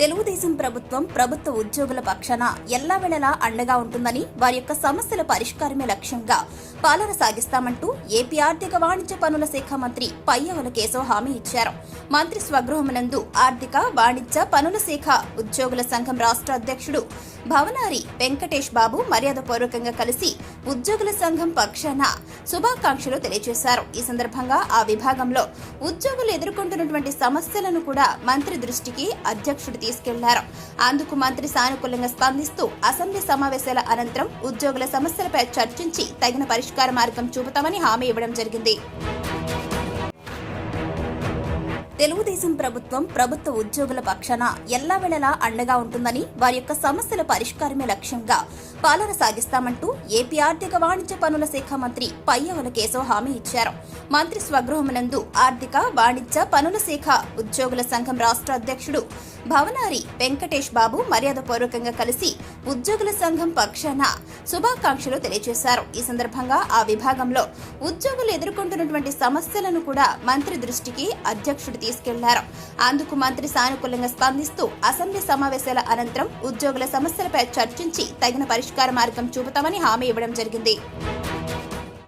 తెలుగుదేశం ప్రభుత్వం ప్రభుత్వ ఉద్యోగుల పక్షాన ఎల్లవేళలా అండగా ఉంటుందని వారి యొక్క సమస్యల పరిష్కారమే లక్ష్యంగా పాలన సాగిస్తామంటూ ఏపీ ఆర్థిక వాణిజ్య పనుల శాఖ మంత్రి పయ్యవల కేశవ్ హామీ ఇచ్చారు. మంత్రి స్వగృహమునందు ఆర్థిక వాణిజ్య పనుల శాఖ ఉద్యోగుల సంఘం రాష్ట్ర అధ్యక్షుడు భవనారి వెంకటేష్ బాబు మర్యాదపూర్వకంగా కలిసి ఉద్యోగుల సంఘం పక్షాన శుభాకాంక్షలు తెలియజేశారు. ఈ సందర్భంగా ఆ విభాగంలో ఉద్యోగులు ఎదుర్కొంటున్నటువంటి సమస్యలను కూడా మంత్రి దృష్టికి అధ్యక్షుడు తీసుకెళ్ళారు. అందుకు మంత్రి సానుకూలంగా స్పందిస్తూ అసెంబ్లీ సమావేశాల అనంతరం ఉద్యోగుల సమస్యలపై చర్చించి తగిన పరిష్కార మార్గం చూపుతామని హామీ ఇవ్వడం జరిగింది. తెలుగుదేశం ప్రభుత్వం ప్రభుత్వ ఉద్యోగుల పక్షాన ఎల్లవేళలా అండగా ఉంటుందని వారి యొక్క సమస్యల పరిష్కారమే లక్ష్యంగా పాలన సాగిస్తామంటూ ఏపీ ఆర్థిక వాణిజ్య పనుల శాఖ మంత్రి పయ్యవల కేశవ్ హామీ ఇచ్చారు. మంత్రి స్వగృహమునందు ఆర్థిక వాణిజ్య పనుల శాఖ ఉద్యోగుల సంఘం రాష్ట్ర అధ్యక్షుడు భవనారి వెంకటేష్ బాబు మర్యాదపూర్వకంగా కలిసి ఉద్యోగుల సంఘం పక్షాన శుభాకాంక్షలు తెలియజేశారు. ఈ సందర్భంగా ఆ విభాగంలో ఉద్యోగులు ఎదుర్కొంటున్నటువంటి సమస్యలను కూడా మంత్రి దృష్టికి అధ్యక్షుడు తీసుకెళ్ళారు. అందుకు మంత్రి సానుకూలంగా స్పందిస్తూ అసెంబ్లీ సమావేశాల అనంతరం ఉద్యోగుల సమస్యలపై చర్చించి తగిన పరిష్కార మార్గం చూపుతామని హామీ ఇవ్వడం జరిగింది.